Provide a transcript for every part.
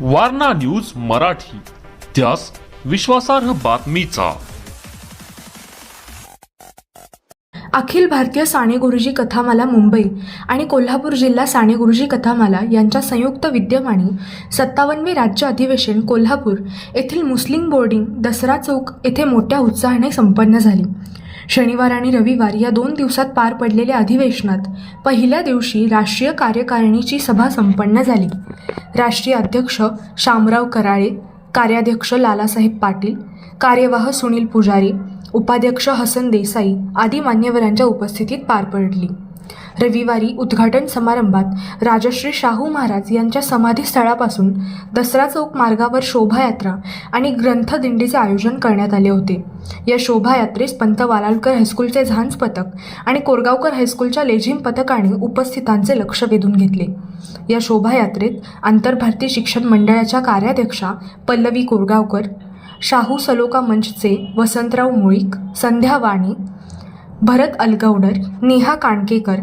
Warna news Marathi. त्यास विश्वासार्ह बातमीचा. अखिल भारतीय साने गुरुजी कथामाला मुंबई आणि कोल्हापूर जिल्हा साने गुरुजी कथामाला यांच्या संयुक्त विद्यमाने सत्तावन्नवे राज्य अधिवेशन कोल्हापूर येथील मुस्लिम बोर्डिंग दसरा चौक येथे मोठ्या उत्साहाने संपन्न झाली. शनिवार आणि रविवार या दोन दिवसात पार पडलेल्या अधिवेशनात पहिल्या दिवशी राष्ट्रीय कार्यकारिणीची सभा संपन्न झाली. राष्ट्रीय अध्यक्ष शामराव कराळे कार्याध्यक्ष लालासाहेब पाटील कार्यवाह सुनील पुजारी उपाध्यक्ष हसन देसाई आदी मान्यवरांच्या उपस्थितीत पार पडली. रविवारी उद्घाटन समारंभात राजश्री शाहू महाराज यांच्या समाधीस्थळापासून दसरा चौक मार्गावर शोभायात्रा आणि ग्रंथदिंडीचे आयोजन करण्यात आले होते. या शोभायात्रेस पंत वालालकर हायस्कूलचे झांज पथक आणि कोरगावकर हायस्कूलच्या लेझिम पथकाने उपस्थितांचे लक्ष वेधून घेतले. या शोभायात्रेत आंतरभारतीय शिक्षण मंडळाच्या कार्याध्यक्षा पल्लवी कोरगावकर शाहू सलोका मंचचे वसंतराव मुळीक संध्या वाणी भरत अलगवडर नेहा काणकेकर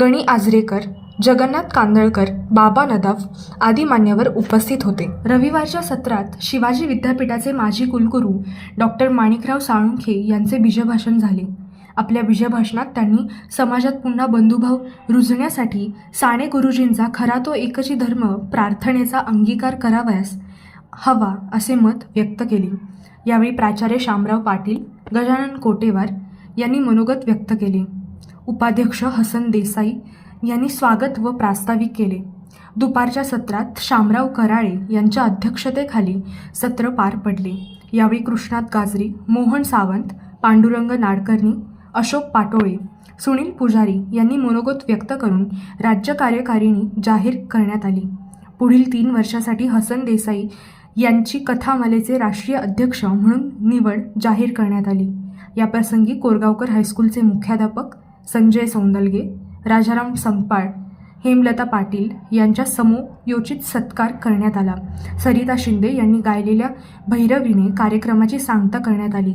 गणी आजरेकर जगन्नाथ कांदळकर बाबा नदाफ आदी मान्यवर उपस्थित होते. रविवारच्या सत्रात शिवाजी विद्यापीठाचे माजी कुलगुरू डॉक्टर माणिकराव साळुंखे यांचे बीजभाषण झाले. आपल्या बीजभाषणात त्यांनी समाजात पुन्हा बंधुभाव रुजण्यासाठी साने गुरुजींचा खरा तो एकची धर्म प्रार्थनेचा अंगीकार करावयास हवा असे मत व्यक्त केले. यावेळी प्राचार्य शामराव पाटील गजानन कोटेवार यांनी मनोगत व्यक्त केले. उपाध्यक्ष हसन देसाई यांनी स्वागत व प्रास्ताविक केले. दुपारच्या सत्रात शामराव कराळे यांच्या अध्यक्षतेखाली सत्र पार पडले. यावेळी कृष्णात गाजरी मोहन सावंत पांडुरंग नाडकर्णी अशोक पाटोळे सुनील पुजारी यांनी मनोगत व्यक्त करून राज्य कार्यकारिणी जाहीर करण्यात आली. पुढील तीन वर्षासाठी हसन देसाई यांची कथामालेचे राष्ट्रीय अध्यक्ष म्हणून निवड जाहीर करण्यात आली. याप्रसंगी कोरगावकर हायस्कूलचे मुख्याध्यापक संजय सौंदलगे राजाराम संपाळ हेमलता पाटील यांच्या समोयोचित सत्कार करण्यात आला. सरिता शिंदे यांनी गायलेल्या भैरवीने कार्यक्रमाची सांगता करण्यात आली.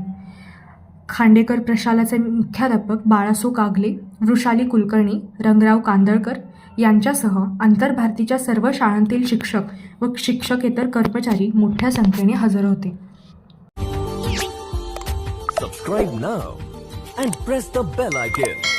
खांडेकर प्रशालाचे मुख्याध्यापक बाळासो कागले वृषाली कुलकर्णी रंगराव कांदळकर यांच्यासह आंतरभारतीच्या सर्व शाळांतील शिक्षक व शिक्षकेतर कर्मचारी मोठ्या संख्येने हजर होते. Subscribe now and press the bell icon.